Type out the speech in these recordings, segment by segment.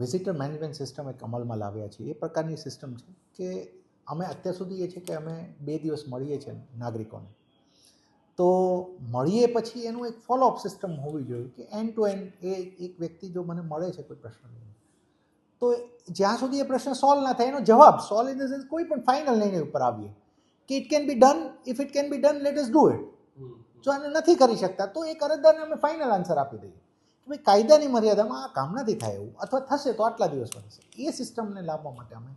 Visitor management system એક અમલમાં લાવ્યા છીએ. એ પ્રકારની સિસ્ટમ છે કે અમે અત્યાર સુધી એ છે કે અમે બે દિવસ મળીએ છીએ નાગરિકોને. તો મળીએ પછી એનું એક ફોલોઅપ સિસ્ટમ હોવી જોઈએ કે એન્ડ ટુ એન્ડ એ એક વ્યક્તિ જો મને મળે છે કોઈ પ્રશ્ન તો જ્યાં સુધી એ પ્રશ્ન સોલ્વ ના થાય એનો જવાબ સોલ્વ ઇન ધ સેન્સ કોઈ પણ ફાઇનલ લઈને ઉપર આવીએ. કે it can be done if it can be done let's do it જો આને નથી કરી શકતા તો એક અરજદારને અમે ફાઇનલ આન્સર આપી દઈએ. ભાઈ કાયદાની મર્યાદામાં આ કામ નથી થાય એવું. અથવા થશે તો આટલા દિવસમાં થશે. એ સિસ્ટમને લાવવા માટે અમે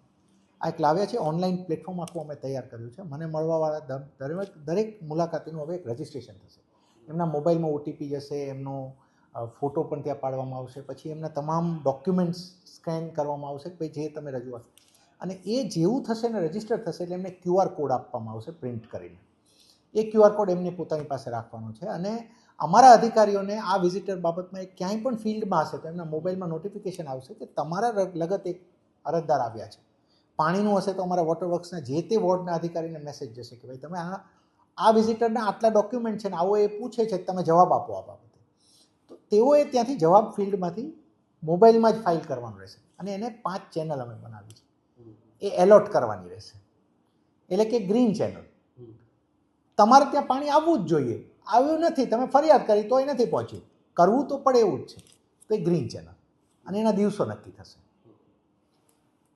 આ એક લાવ્યા છે. ઓનલાઈન પ્લેટફોર્મ આખું અમે તૈયાર કર્યું છે. મને મળવાવાળા દરેક દરેક મુલાકાતીનું હવે એક રજિસ્ટ્રેશન થશે. એમના મોબાઈલમાં ઓટીપી જશે, એમનો ફોટો પણ ત્યાં પાડવામાં આવશે. પછી એમના તમામ ડોક્યુમેન્ટ્સ સ્કેન કરવામાં આવશે ભાઈ જે તમે રજૂઆત અને એ જેવું થશે ને રજિસ્ટર થશે એટલે એમને ક્યુઆર કોડ આપવામાં આવશે પ્રિન્ટ કરીને. એ ક્યુઆર કોડ એમને પોતાની પાસે રાખવાનો છે. અને અમારા અધિકારીઓને આ વિઝિટર બાબતમાં એક ક્યાંય પણ ફિલ્ડમાં હશે તો એમના મોબાઈલમાં નોટિફિકેશન આવશે કે તમારા લગત એક અરજદાર આવ્યા છે. પાણીનું હશે તો અમારા વોટર વર્ક્સના જે તે વોર્ડના અધિકારીને મેસેજ જશે કે ભાઈ તમે આ આ વિઝિટરના આટલા ડોક્યુમેન્ટ છે ને આવો એ પૂછે છે કે તમે જવાબ આપો આ બાબતે. તો તેઓએ ત્યાંથી જવાબ ફિલ્ડમાંથી મોબાઈલમાં જ ફાઇલ કરવાનું રહેશે અને એને પાંચ ચેનલ અમે બનાવી છે. એ એલોટ કરવાની રહેશે. એટલે કે ગ્રીન ચેનલ તમારે ત્યાં પાણી આવવું જ જોઈએ. આવ્યું નથી, તમે ફરિયાદ કરી તોય નથી પહોંચ્યું. કરવું તો પડે એવું જ છે. તો એ ગ્રીન ચેનલ અને એના દિવસો નક્કી થશે.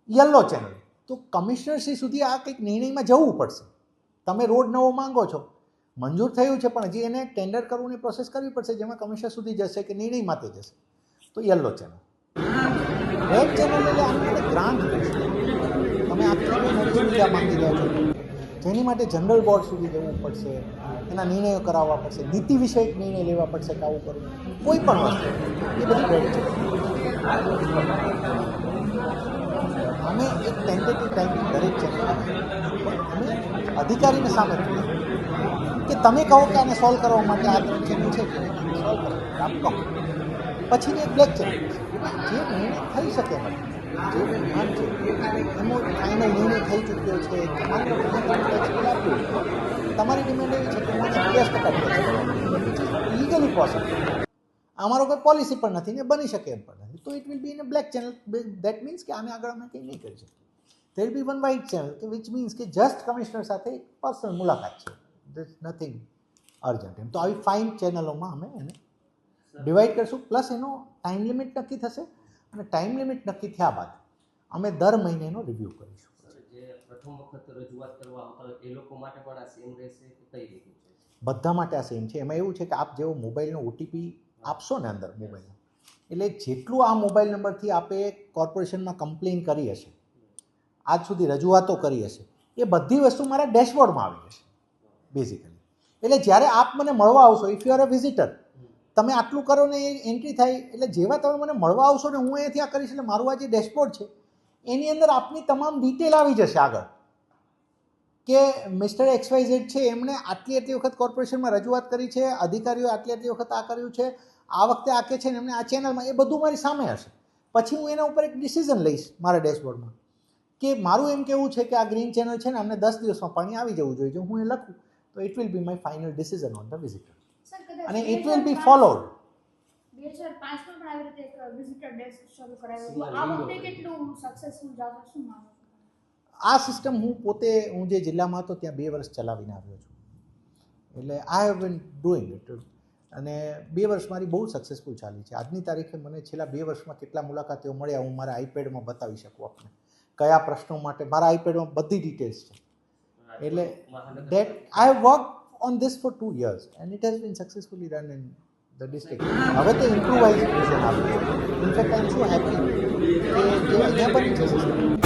યલો ચેનલ તો કમિશનરશ્રી સુધી આ કંઈક નિર્ણયમાં જવું પડશે. તમે રોડ નવો માંગો છો. મંજૂર થયું છે, પણ હજી એને ટેન્ડર કરવાની પ્રોસેસ કરવી પડશે, જેમાં કમિશનર સુધી જશે કે નિર્ણય માટે જશે. તો યલો ચેનલ રેડ ચેનલ એટલે આની માટે ગ્રાન્ટ તમે આટલી કોઈ માંગી રહ્યા છો. જેની માટે જનરલ બોર્ડ સુધી જવું પડશે, એના નિર્ણયો કરાવવા પડશે નીતિ વિષયક નિર્ણય લેવા પડશે કે આવું કરવું. કોઈ પણ વસ્તુ. એ બધી રેડ છે. અમે એક ટેન્ટેટિવ ટાઈમ દરેક છે અમે અધિકારીને સામે કે તમે કહો કે આને સોલ્વ કરવા માટે આ ત્રણ ચેનલ છે સોલ્વ કરો આપ કહો. પછીની એક બ્લેક ચેનલ જે નિર્ણય થઈ શકે જે વિમાન છે એનો ફાઇનલ નિર્ણય થઈ ચૂક્યો છે. તમારે ડિમાન્ડ એવી છે કે મને દસ ટકા લીગલી પોસિબલ અમારો કોઈ પોલિસી પણ નથી ને બની શકે એમ પણ નથી. તો it will be in a black channel that means કે આને આગળ અમે કંઈ નહીં કરી શકીએ. There be one white channel કે વિચ મીન્સ કે જસ્ટ કમિશનર સાથે એક પર્સનલ મુલાકાત છે. દેટ નથિંગ અર્જન્ટ એમ. તો આવી ફાઇન ચેનલોમાં અમે એને ડિવાઈડ કરીશું. પ્લસ એનો ટાઈમ લિમિટ નક્કી થશે. અને ટાઈમ લિમિટ નક્કી થયા બાદ અમે દર મહિને એનો રિવ્યૂ કરીશું પ્રથમ વખત રજૂઆત કરવા આવતા એ લોકો માટે પણ આ સેમ રહેશે કઈ રીતનું બધા માટે આ સેમ છે. એમાં એવું છે કે આપ જેવો મોબાઈલનો ઓટીપી આપશો ને અંદર મોબાઈલનો એટલે જેટલું આ મોબાઈલ નંબરથી આપે કોર્પોરેશનમાં કમ્પ્લેન કરી હશે આજ સુધી રજૂઆતો કરી હશે એ બધી વસ્તુ મારા ડેશબોર્ડમાં આવી જશે બેઝિકલી એટલે જ્યારે આપ મને મળવા આવશો if you are a visitor તમે આટલું કરો ને એ એન્ટ્રી થાય, એટલે જેવા તમે મને મળવા આવશો ને હું અહીંયાથી આ કરીશ, એટલે મારું આ જે ડેશબોર્ડ છે, એની અંદર આપની તમામ ડિટેલ આવી જશે આગળ. કે મિસ્ટર એક્સવાયઝેડ છે, એમણે આટલી આટલી વખત કોર્પોરેશનમાં રજૂઆત કરી છે અધિકારીઓ આટલી આટલી વખત આ કર્યું છે, આ વખતે આ કે છે ને એમને આ ચેનલમાં એ બધું મારી સામે હશે. પછી હું એના ઉપર એક ડિસિઝન લઈશ મારા ડેશબોર્ડમાં કે મારું એમ કેવું છે કે આ ગ્રીન ચેનલ છે ને, અમને દસ દિવસમાં પાણી આવી જવું જોઈએ, જો હું એ લખું, તો it will be my final decision on the visitor અને it be will be followed. બે હજાર પાંચમાં પણ આવી રીતે વિઝિટર ડેસ્ક શરૂ કરાયો આ વખતે કેટલું સક્સેસફુલ જશે શું આ સિસ્ટમ હું પોતે હું જે જિલ્લામાં હતો ત્યાં બે વર્ષ ચલાવીને આવ્યો છું. એટલે I have been doing it અને બે વર્ષ મારી બહુ સક્સેસફુલ ચાલી છે. આજની તારીખે મને છેલ્લા બે વર્ષમાં કેટલા મુલાકાતીઓ મળ્યા હું મારા આઈપેડમાં બતાવી શકું આપને. કયા પ્રશ્નો માટે મારા આઈપેડમાં બધી ડિટેલ્સ છે. એટલે that I have worked on this for two years and it has been successfully run in the district. હવે તો ઇમ્પ્રુવાઇઝ વર્ઝન આવ્યું છે ઇનફેક્ટ આઈ એમ સો હેપી કે જે અહીંયા બની છે system.